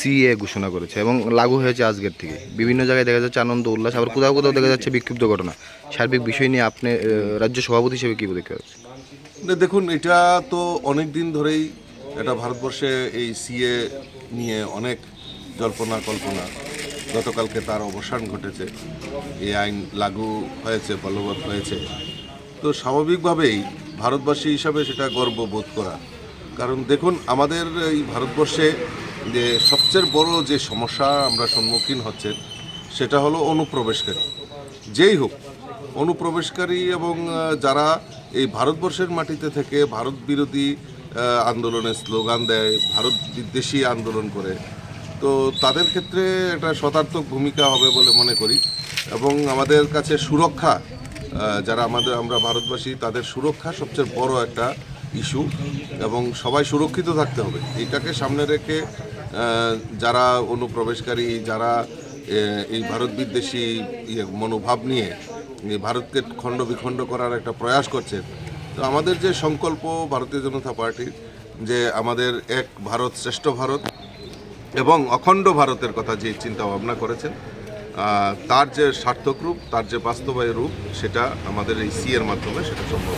CA ঘোষণা করেছে এবং লাগু হয়েছে আজকের থেকে। বিভিন্ন জায়গায় দেখা যাচ্ছে আনন্দ, উল্লাস, আবার কোথাও কোথাও দেখা যাচ্ছে বিক্ষিপ্ত ঘটনা। সার্বিক বিষয় নিয়ে আপনি রাজ্য সভাপতি হিসেবে কি পদক্ষেপ আছে দেখুন, এটা তো অনেক দিন ধরেই এটা ভারতবর্ষে এই সিএ নিয়ে অনেক জল্পনা, কল্পনা। গতকালকে তার অবসান ঘটেছে। এই আইন লাগু হয়েছে, বলবৎ হয়েছে। তো স্বাভাবিকভাবেই ভারতবাসী হিসাবে সেটা গর্ব বোধ করা। কারণ দেখুন, আমাদের এই ভারতবর্ষে যে সবচেয়ে বড় যে সমস্যা আমরা সম্মুখীন হচ্ছে, সেটা হলো অনুপ্রবেশকারী। যেই হোক, অনুপ্রবেশকারী এবং যারা এই ভারতবর্ষের মাটিতে থেকে ভারত বিরোধী আন্দোলনের স্লোগান দেয়, ভারত বিদ্বেষী আন্দোলন করে, তো তাদের ক্ষেত্রে একটা শতার্থক ভূমিকা হবে বলে মনে করি। এবং আমাদের কাছে সুরক্ষা যারা আমাদের, আমরা ভারতবাসী, তাদের সুরক্ষা সবচেয়ে বড় একটা ইস্যু। এবং সবাই সুরক্ষিত থাকতে হবে। এটাকে সামনে রেখে যারা অনুপ্রবেশকারী, যারা এই ভারত বিদ্বেষী ইয়ে মনোভাব নিয়ে ভারতকে খণ্ড বিখণ্ড করার একটা প্রয়াস করছে, তো আমাদের যে সংকল্প ভারতীয় জনতা পার্টির যে আমাদের এক ভারত শ্রেষ্ঠ ভারত এবং অখণ্ড ভারতের কথা যে চিন্তা ভাবনা করেছেন তার যে সার্থক রূপ, তার যে বাস্তবায় রূপ, সেটা আমাদের এই সি এর মাধ্যমে সেটা সম্ভব